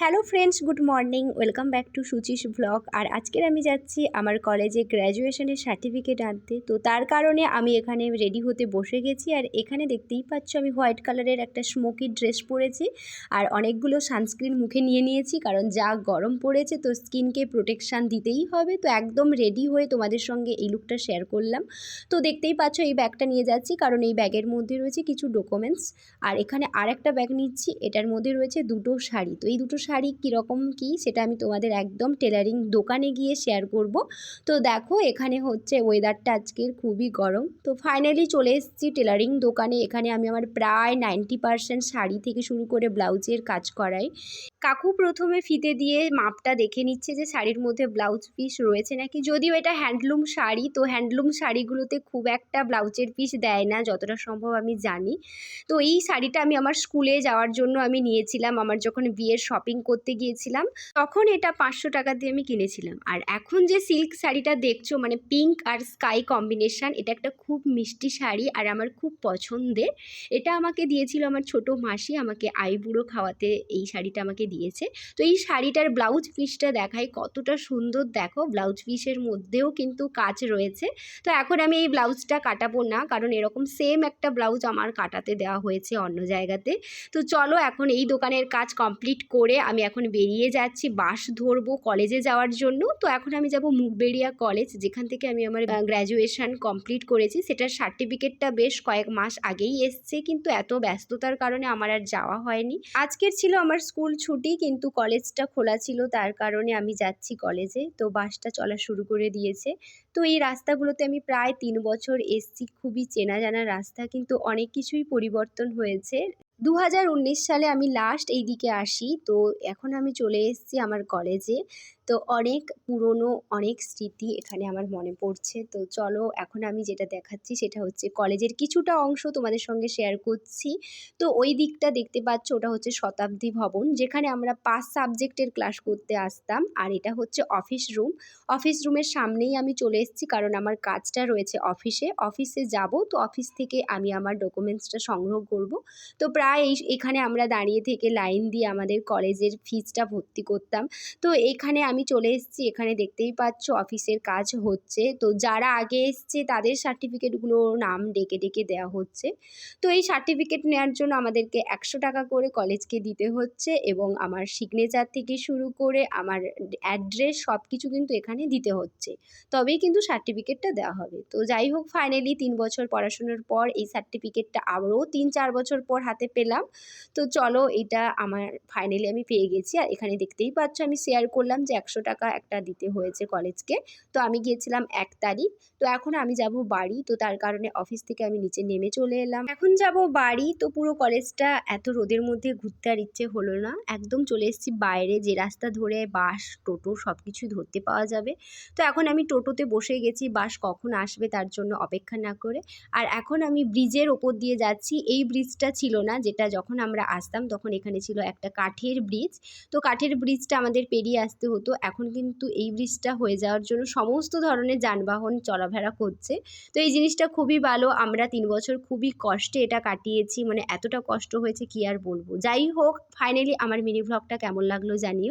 Hello friends, good morning. Welcome back to Suchi's blog. আর আজকের আমি যাচ্ছি আমার কলেজে গ্র্যাজুয়েশনের সার্টিফিকেট আনতে। তো তার কারণে আমি এখানে রেডি হতে বসে গেছি। আর এখানে দেখতেই পাচ্ছ আমি হোয়াইট কালারের একটা স্মোকি ড্রেস পরেছি। আর অনেকগুলো সানস্ক্রিন মুখে নিয়ে নিয়েছি, কারণ যা গরম পড়েছে তো স্কিনকে প্রোটেকশান দিতেই হবে। তো একদম রেডি হয়ে তোমাদের সঙ্গে এই লুকটা শেয়ার করলাম। তো দেখতেই পাচ্ছ এই ব্যাগটা নিয়ে যাচ্ছি, কারণ এই ব্যাগের মধ্যে রয়েছে কিছু ডকুমেন্টস আর এখানে আর একটা ব্যাগ নিচ্ছি, এটার মধ্যে রয়েছে দুটো শাড়ি। তো এই দুটো শাড়ি কীরকম কী সেটা আমি তোমাদের একদম টেলারিং দোকানে গিয়ে শেয়ার করব। তো দেখো, এখানে হচ্ছে ওয়েদারটা আজকের খুবই গরম। তো ফাইনালি চলে এসেছি টেলারিং দোকানে। এখানে আমি আমার প্রায় নাইনটি পারসেন্ট শাড়ি থেকে শুরু করে ব্লাউজের কাজ করাই। কাকু প্রথমে ফিতে দিয়ে মাপটা দেখে নিচ্ছে যে শাড়ির মধ্যে ব্লাউজ পিস রয়েছে নাকি। যদিও এটা হ্যান্ডলুম শাড়ি, তো হ্যান্ডলুম শাড়িগুলোতে খুব একটা ব্লাউজের পিস দেয় না, যতটা সম্ভব আমি জানি। তো এই শাড়িটা আমি আমার স্কুলে যাওয়ার জন্য আমি নিয়েছিলাম। আমার যখন বিয়ের শপিং করতে গিয়েছিলাম, তখন এটা পাঁচশো টাকা দিয়ে আমি কিনেছিলাম। আর এখন যে সিল্ক শাড়িটা দেখছ মানে পিঙ্ক আর স্কাই কম্বিনেশান এটা একটা খুব মিষ্টি শাড়ি আর আমার খুব পছন্দের। এটা আমাকে দিয়েছিল আমার ছোট মাসি, আমাকে আইবুড়ো খাওয়াতে এই শাড়িটা আমাকে দিয়েছে। তো এই শাড়িটার ব্লাউজ পিসটা দেখাই কতটা সুন্দর দেখো ব্লাউজ পিসের মধ্যেও কিন্তু কাজ রয়েছে। তো এখন আমি এই ব্লাউজটা কাটাবো না, কারণ এরকম সেম একটা ব্লাউজ আমার কাটাতে দেওয়া হয়েছে অন্য জায়গাতে। তো চলো এখন এই দোকানের কাজ কমপ্লিট করে আমি এখন বেরিয়ে যাচ্ছি, বাস ধরবো কলেজে যাওয়ার জন্য। তো এখন আমি যাব মুখবেড়িয়া কলেজ, যেখান থেকে আমি আমার গ্র্যাজুয়েশন কমপ্লিট করেছি। সেটার সার্টিফিকেটটা বেশ কয়েক মাস আগেই এসছে, কিন্তু এত ব্যস্ততার কারণে আমার আর যাওয়া হয়নি। আজকের ছিল আমার স্কুল ছুটি, কিন্তু কলেজটা খোলা ছিল, তার কারণে আমি যাচ্ছি কলেজে। তো বাসটা চলা শুরু করে দিয়েছে। তো এই রাস্তাগুলোতে আমি প্রায় তিন বছর এসছি, খুবই চেনা জানা রাস্তা, কিন্তু অনেক কিছুই পরিবর্তন হয়েছে। দু হাজার উনিশ সালে আমি লাস্ট এই দিকে আসি। তো এখন আমি চলে এসেছি আমার কলেজে তো অনেক পুরনো, অনেক স্মৃতি এখানে আমার মনে পড়ছে। তো চলো এখন আমি যেটা দেখাচ্ছি সেটা হচ্ছে কলেজের কিছুটা অংশ তোমাদের সঙ্গে শেয়ার করছি। তো ওই দিকটা দেখতে পাচ্ছ, ওটা হচ্ছে শতাব্দী ভবন, যেখানে আমরা পাঁচ সাবজেক্টের ক্লাস করতে আসতাম। আর এটা হচ্ছে অফিস রুম অফিস রুমের সামনেই আমি চলে এসেছি কারণ আমার কাজটা রয়েছে অফিসে অফিসে যাব, তো অফিস থেকে আমি আমার ডকুমেন্টসটা সংগ্রহ করব। তো প্রায় এখানে আমরা দাঁড়িয়ে থেকে লাইন দিয়ে আমাদের কলেজের ফিজটা ভর্তি করতাম। তো এখানে আমি চলে এসেছি, এখানে দেখতেই পাচ্ছ অফিসের কাজ হচ্ছে। তো যারা আগে এসছে তাদের সার্টিফিকেটগুলো নাম ডেকে ডেকে দেওয়া হচ্ছে। তো এই সার্টিফিকেট নেওয়ার জন্য আমাদেরকে একশো টাকা করে কলেজকে দিতে হচ্ছে এবং আমার সিগনেচার থেকে শুরু করে আমার অ্যাড্রেস সব কিছু কিন্তু এখানে দিতে হচ্ছে। তবেই কিন্তু সার্টিফিকেটটা দেওয়া হবে। তো যাই হোক ফাইনালি তিন বছর পড়াশোনার পর এই সার্টিফিকেটটা আবারও তিন চার বছর পর হাতে পেলাম। তো চলো এটা আমার ফাইনালি আমি পেয়ে গেছি। আর এখানে দেখতেই পাচ্ছ আমি শেয়ার করলাম যে একশো টাকা একটা দিতে হয়েছে কলেজকে তো আমি গিয়েছিলাম এক তারিখ। তো এখন আমি যাব বাড়ি। তো তার কারণে অফিস থেকে আমি নিচে নেমে চলে এলাম। এখন যাব বাড়ি। তো পুরো কলেজটা এত রোদের মধ্যে ঘুরতে আর ইচ্ছে হলো না। একদম চলে এসেছি বাইরে। যে রাস্তা ধরে বাস, টোটো সব কিছুই ধরতে পাওয়া যাবে। তো এখন আমি টোটোতে বসে গেছি। বাস কখন আসবে তার জন্য অপেক্ষা না করে। আর এখন আমি ব্রিজের ওপর দিয়ে যাচ্ছি। এই ব্রিজটা ছিল না যেটা যখন আমরা আসতাম তখন এখানে ছিল একটা কাঠের ব্রিজ। তো কাঠের ব্রিজটা আমাদের পেরিয়ে আসতে হতো। এখন কিন্তু এই ব্রিজটা হয়ে যাওয়ার জন্য সমস্ত ধরনের যানবাহন চলাফেরা করছে। তো এই জিনিসটা খুবই ভালো। আমরা তিন বছর খুবই কষ্টে এটা কাটিয়েছি। মানে এতটা কষ্ট হয়েছে কি আর বলব? যাই হোক ফাইনালি আমার মিনি ভ্লগটা কেমন লাগল জানিয়ে